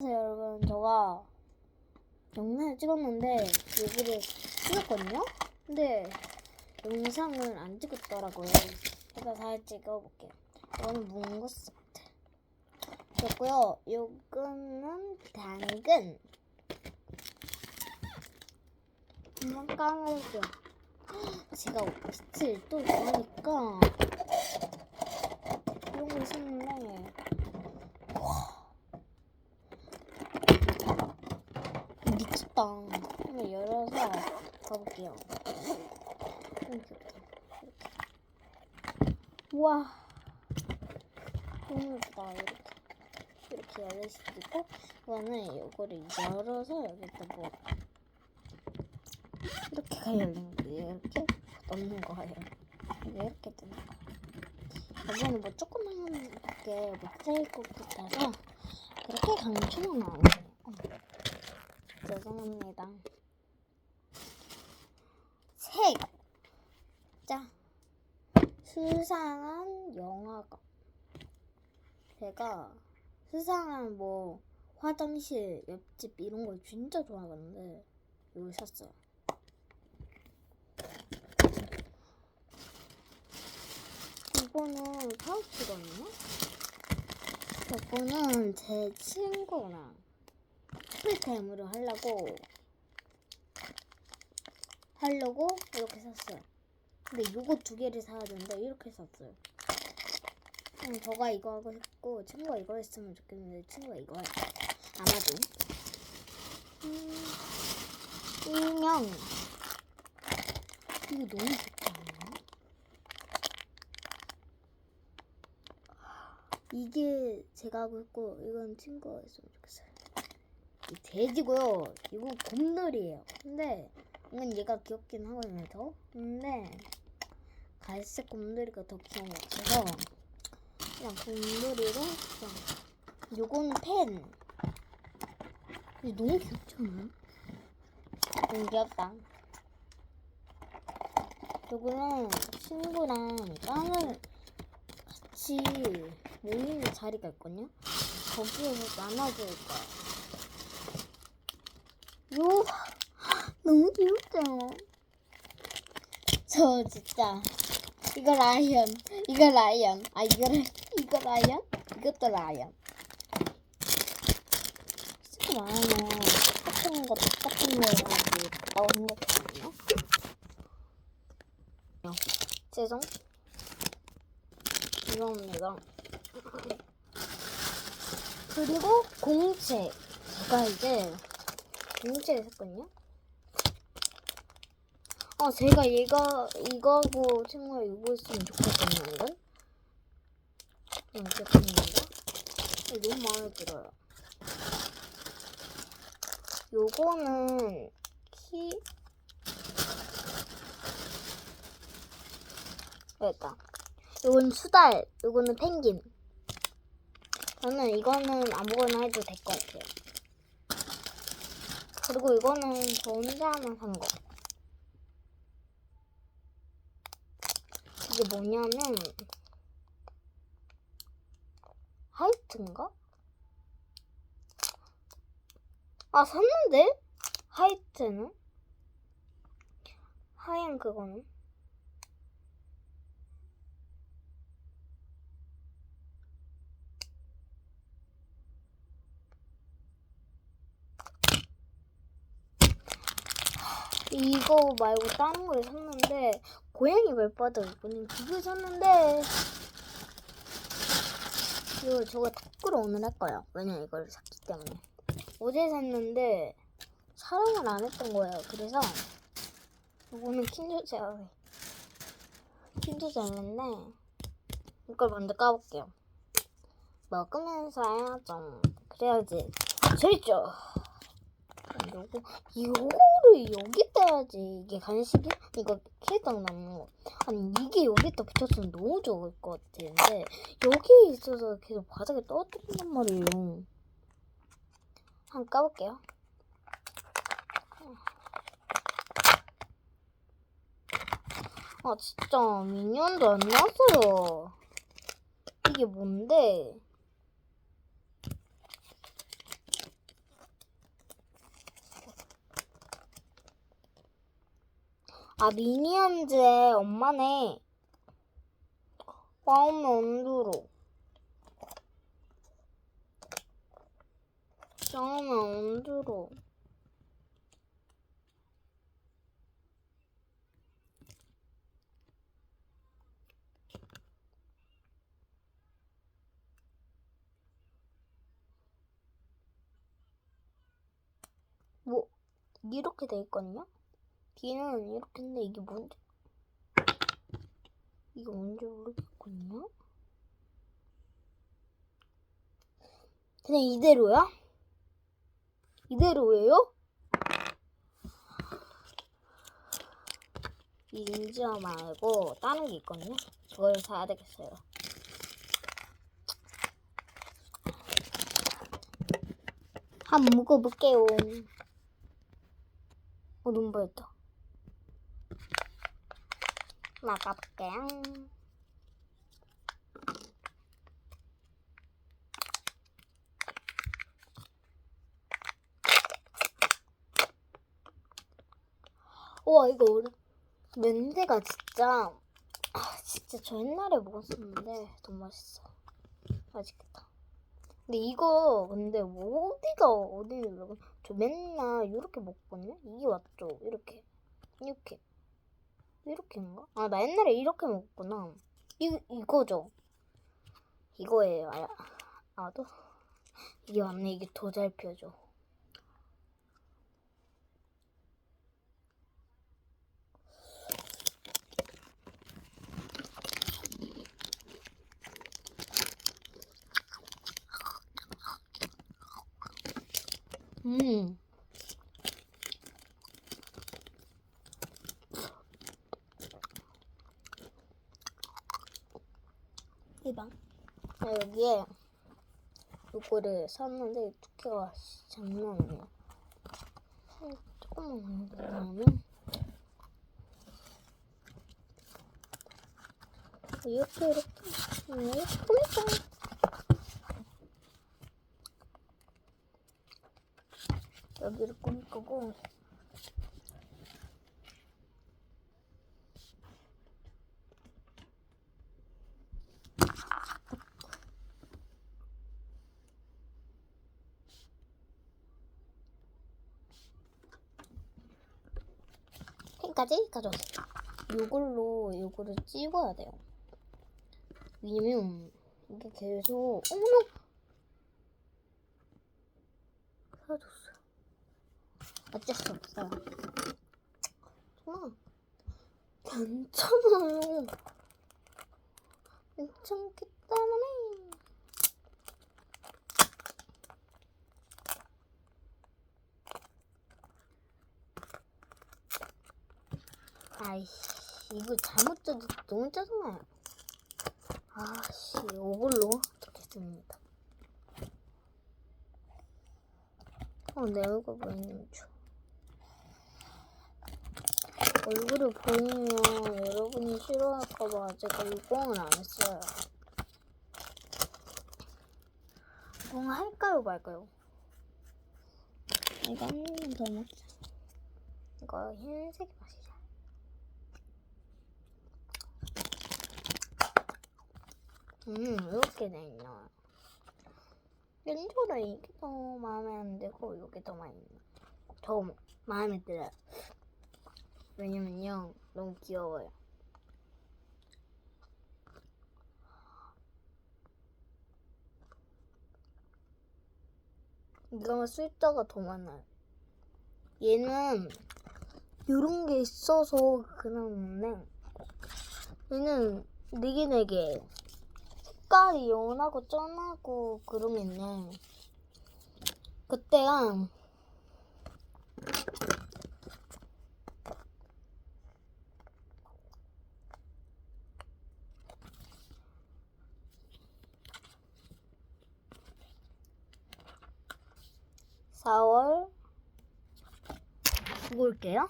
안녕하세요 여러분 제가 영상을 찍었는데 여기를 찍었거든요? 근데 영상을 안 찍었더라고요. 그래서 다시 찍어볼게요. 이거는 뭉거 세트 그렇고요. 요거는 당근. 한번 까볼게요. 제가 빛을 또 좋아하니까. 이런 거 있었는데 미쳤다. 한번 열어서 가볼게요. 너무 귀엽다. 이렇게. 우와. 너무 예쁘다. 이렇게. 이렇게 열릴 수도 있고, 이거는 이거를 열어서 여기다 뭐, 이렇게가 열리는 거예요. 이렇게 넣는 거예요. 이렇게 뜨는 거. 여기는 뭐 조그만 게 못할 것 같아서, 그렇게 강추는 안 해요. 죄송합니다. 책. 자. 수상한 영화가. 제가 수상한 뭐 화장실, 옆집 이런 걸 진짜 좋아하는데 이걸 샀어요. 이거는 파우치거든요. 이거는 제 친구랑 풀타임으로 하려고 하려고 이렇게 샀어요. 근데 요거 두 개를 사야 되는데 이렇게 샀어요. 음, 저가 이거 하고 싶고 친구가 이거 했으면 좋겠는데 친구가 이거 할 아마도 음, 인형 이거 너무 않나요? 이게 제가 하고 있고 이건 친구가 했으면 좋겠어요. 이 돼지고요. 이거 곰돌이에요. 근데 이건 얘가 귀엽긴 하거든요. 더. 근데 갈색 곰돌이가 더 귀여운 것 같아서 그냥 곰돌이로 그냥 요건 펜. 이게 너무 귀엽지 않아요? 너무 귀엽다. 요거는 친구랑 깡을 같이 모이는 자리가 있거든요. 거기에서 나눠줄 거예요. 요 너무 귀엽죠? 저 진짜 이거 라이언 이거 라이언. 아 이거를 이거 라이언? 이것도 라이언. 진짜 많아요 똑같은 거 똑같은 거 나고 생각했거든요. 죄송. 이겁니다. 그리고 공책. 제가 이제 공책을 샀거든요. 어, 제가 이거, 이거고 친구가 이거 있으면 좋겠었는데? 응, 귀엽습니다. 너무 마음에 들어요. 요거는 키, 여기다. 요건 수달, 요거는 펭귄. 저는 이거는 아무거나 해도 될 것 같아요. 그리고 이거는 저 혼자만 산 거. 이게 뭐냐면 하이트인가? 아 샀는데? 하이트는? 하얀 그거는? 이거 말고 다른 걸 샀는데 고양이 발바닥 이거는 두개 샀는데 이거 저거 탁구를 오늘 할 거예요. 왜냐면 이걸 샀기 때문에 어제 샀는데 사용을 안 했던 거예요. 그래서 이거는 킨조젤 킨조젤인데 이걸 먼저 까볼게요. 먹으면서 해야죠. 그래야지 재밌죠. 요거 이거를 여기다 해야지. 이게 간식이? 이거 캐릭터 남는 거. 아니 이게 여기다 붙였으면 너무 좋을 것 같은데. 여기 있어서 계속 바닥에 떨어뜨린단 말이에요. 한번 까볼게요. 아 진짜 미니언도 안 나왔어요. 이게 뭔데 아 미니언즈의 엄마네. 마음에 안 들어. 마음에 안 들어. 뭐 이렇게 돼 있거든요. 뒤는 이렇게 했는데 이게 뭔지 이게 뭔지 모르겠거든요. 그냥 이대로야? 이대로예요? 이 인지어 말고 다른 게 있거든요. 그걸 사야 되겠어요. 한번 먹어볼게요. 어, 눈 보였다. 나가볼게요. 와, 이거 어려... 냄새가 진짜, 아, 진짜 저 옛날에 먹었었는데 너무 맛있어. 맛있겠다. 근데 이거 근데 뭐 어디가 어디니 여러분? 저 맨날 이렇게 먹거든요. 이게 맞죠? 이렇게 이렇게 이렇게인가? 아 나 옛날에 이렇게 먹었구나. 이 이거죠? 이거예요. 아, 아도 이게 맞네. 이게 더 잘 펴져. 음. 대박. 아, 여기에 요거를 샀는데 두께가 장난. 한 조금만 넣으면 이렇게 이렇게 음, 이렇게 꾸몄어요. 여기를 꾸밀 거고 펜까지 가져왔어요. 요걸로 요거를 찍어야 돼요. 왜냐면 이게 계속 어머나 사라졌어. 어쩔 수 없어요. 정말 괜찮아요. 괜찮기 때문에. 아이씨, 이거 잘못 쪄도 너무 짜증나요. 아씨, 이걸로 듣겠습니다. 어, 내 얼굴 보이는 줄. 얼굴을 보이면 여러분이 싫어할까봐 제가 이공을 안 했어요. 공 할까요 말까요? 이거 한 입만 더 먹자. 이거 흰색 맛이죠. 음, 이렇게 돼 있나. 렌즈는 이게 더 마음에 안 들고 이게 더 마음에 더 마음에 들어요. 왜냐면요 너무 귀여워요. 이거 숫자가 더 많아요. 얘는 이런 게 있어서 그나는데 얘는 네개네개 색깔이 연하고 게 있네. 그때가 (4월) 볼게요.